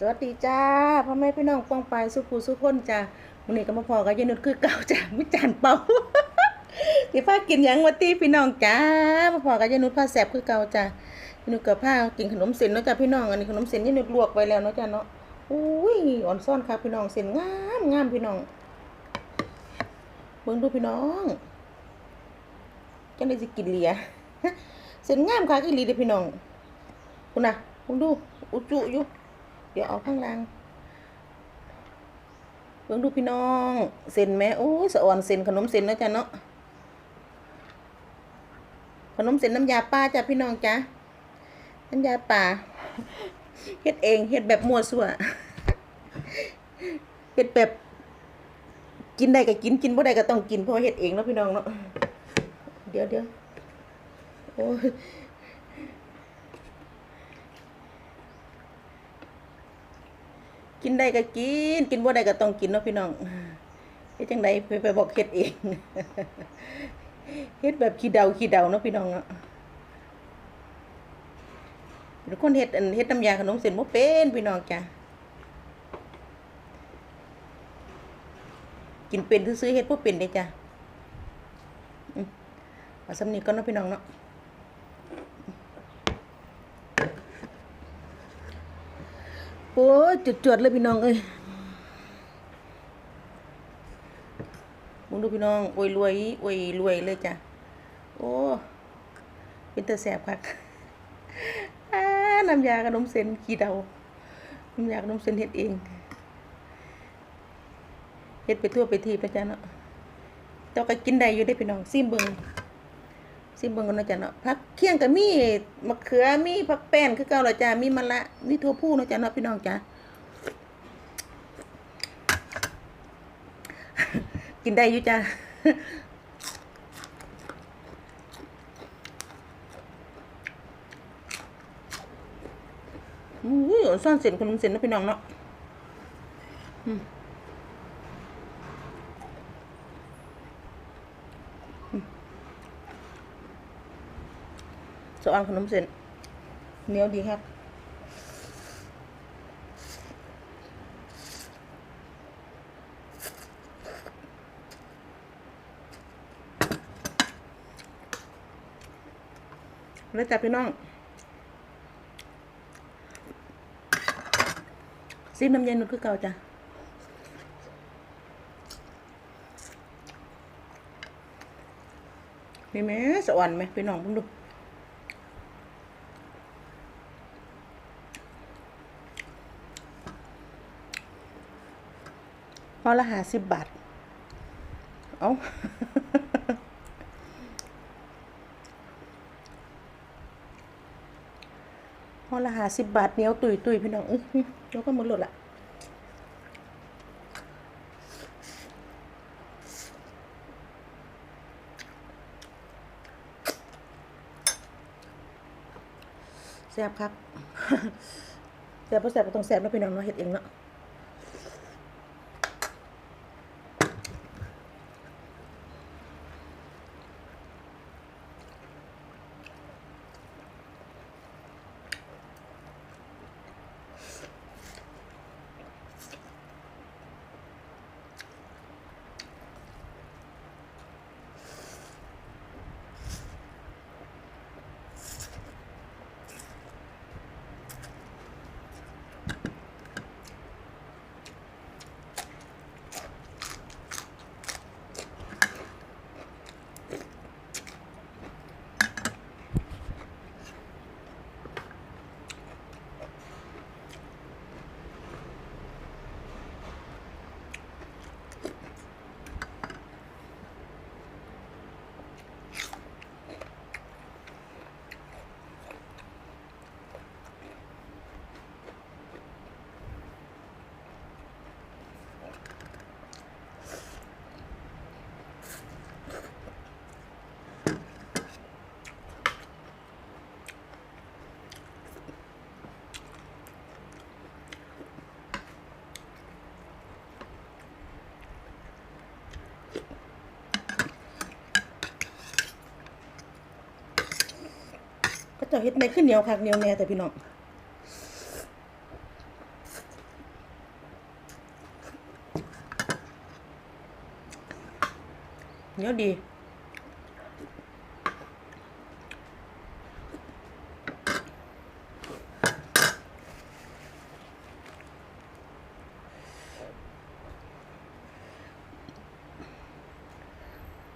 สวัสดีจ้าพ่อแม่พี่น้องป้องไปสุขูสุขคนจ้าวันนี้ก็มาพอกับยายนุชคือเก่าจ้ามิจานเป่าสิพากินยังวัตีพี่น้องจ้ามาพอกับยายนุชผ้าแสบคือเก่าจ้ายายนุชกับผ้ากินขนมเส้นเนาะจ้าพี่น้องอันนี้ขนมเส้นยายนุชลวกไว้แล้วเนาะจ้าเนาะอุ้ยอ่อนซ่อนครับพี่น้องเส้นงามงามพี่น้องเบิ่งดูพี่น้องจังได้สิกินเหลียเส้นงามค่ะอีหลีเด้พี่น้องคุณนะคุณดูอุจุอยู่ ดี๋ยวเอาข้างล่างเบิ่งดูพี่น้องเส้นแม่โอ้สะอ่อนเส้นขนมเส้นเนาะจ้ะเนาะขนมเส้นน้ำยาป่าจ้ะพี่น้องจ้ะน้ำยาป่าเฮ็ดเองเฮ็ดแบบมั่วซั่วเฮ็ดแบบ กินได้ก็กินกินบ่ได้ก็ต้องกินเพราะเฮ็ดเองเนาะพี่น้องเนาะเดี๋ยวเดี๋ยวโอ้ กินได้ก็กิน กินบ่ได้ก็ต้องกินเนาะพี่น้องเฮ็ดจังไดไปไปบอกเฮ็ดเองเฮ็ดแบบขี้เดาขี้เดาเนาะพี่น้องเนาะทุกคนเฮ็ดอันเฮ็ดน้ำยาขนมเส้นบ่เป็นพี่น้องจ้ะกินเป็นซื้อเฮ็ดบ่เป็นเด้จ้ะอืมเอาสำนีก่อนเนาะพี่น้องเนาะ โอ้ยจุดจวดๆเลยพี่น้องเอ้ยมึงดูพี่น้องโอ้ยรวยโอ้ยรวยเลยจ้ะ โอ้ เป็นตาแสบคักอ่าน้ำยาขนมเส้นขี้เดาน้ำยาขนมเส้นเฮ็ดเองเฮ็ดไปทั่วไปทีนะจ๊ะเนาะแต่ก็กินได้อยู่ได้พี่น้องซิมเบิง ซิมเบิงกันนะจ๊ะเนาะผักเคี่ยงก็มีมะเขือมีผักแป้นคือเก่าละจ้ะมีมะละมีถั่วพูนะจ๊ะเนาะพี่น้องจ้ะกินได้อยู่จ้ะอุ้ยอ่อนซ่อนเส้นขนมเส้นนะพี่น้องเนาะอืม อืมสอนขนมเส้นเหนียวดีครับแล้วจ้ะพี่น้องซิมน้ำเย็นนุดคือเก่าจ้ะมีไหมสวรรค์ไหมพี่น้องเพิ่งดู อละหาสิบบาท เอาพอละหาสิบบาทเนี้ยวตุยตุยพี่น้องอื้อหือแล้วก็หมดหลดละแซ่บครับแซ่บเพราะแซ่บก็ต้องแซ่บแล้วพี่น้องเนาะเฮ็ดเองเนาะ เจ้าเฮ็ดในขึ้นเหนียวคักเหนียวแน่แต่พี่น้องเหนียวดี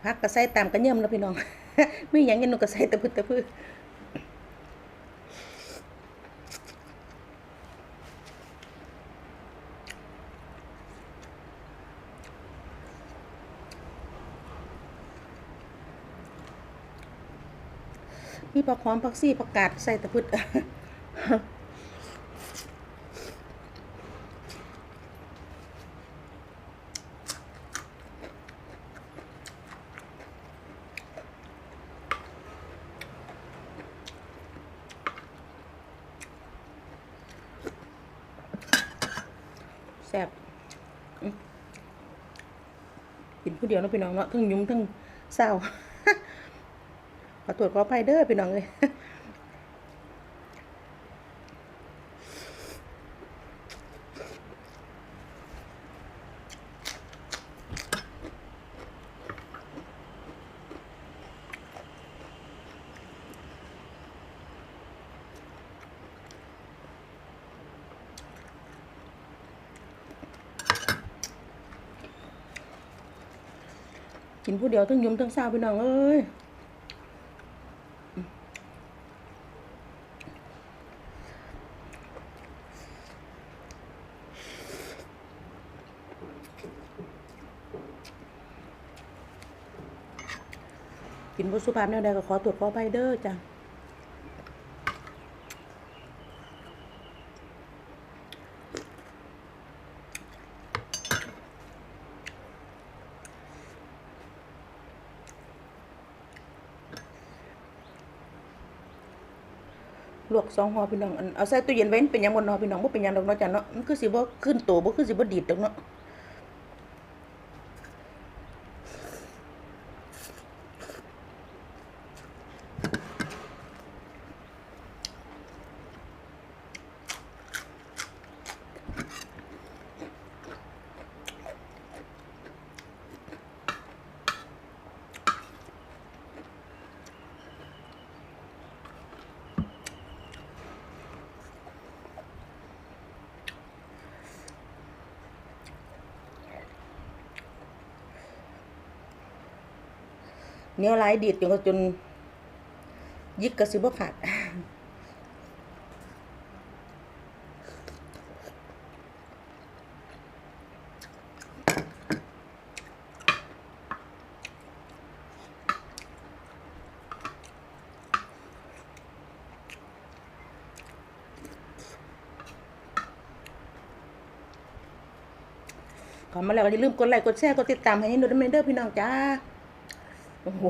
พักก็ใส่ตามกระเยิ่มแล้วพี่น้อง ไม่อย่างนี้หนูกระใส่ต่พื้ต่พื้ มีผักหอมผักซี่ผักกาดใส่ตะพึดแซ่บกินผู้เดียวนะพี่น้องเนาะทั้งยุ่มทั้งเศร้า อตรวจขออภัยเด้อพี่น้องเลยกินผู้เดียวทั้งยุ่มทั้งเศร้าพี่น้องเอ้ย กินบุสุภาพแนวใดก็ขอตรวจขอไปเด้อจ้ะลวกสองห่อพี่น้องเอาใส่ตู้เย็นไว้เป็นยังบนนอพี่น้องบ่เป็นยังดอกเนาะจ้ะเนาะมันคือสิบ่ขึ้นโตบ่คือสิบ่ดีดดอกเนาะ เหนียวหลายดีดจนจนยิกกระสิบขาดขอมาแล้วก็อย่าลืมกดไลค์กดแชร์กดติดตามให้หนูดำเนินเด้อพี่น้องจ้า โอ้โห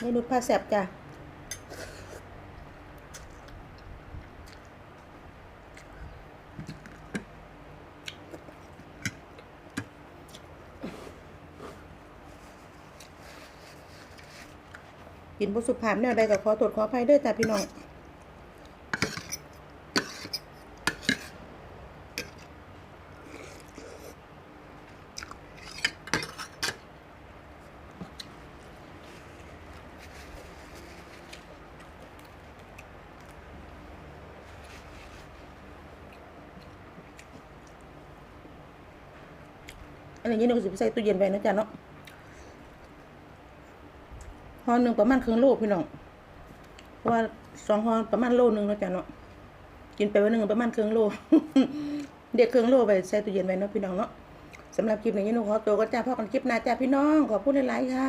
เมนูผ้าแสบจ้ะกินบุสุภาพแนวใดก็ขอตรวจขอภัยด้วยจ้ะพี่น้อง นนี้เราก็สิใส่ตู้เย็นไว้นะจ๊ะเนาะห่อหนึ่งประมาณครึ่งโลพี่น้องเพราะว่าสองห่อประมาณโลหนึ่งนะจ๊ะเนาะกินไปวันหนึ่งประมาณครึ่งโล เด็กครึ่งโลไปใส่ตู้เย็นไว้เนาะพี่น้องเนาะสำหรับคลิปนี้ยหนูขอตัวก็จ้าพ่อกันคลิปหน้าจ้าพี่น้องขอพูดหลายๆค่ะ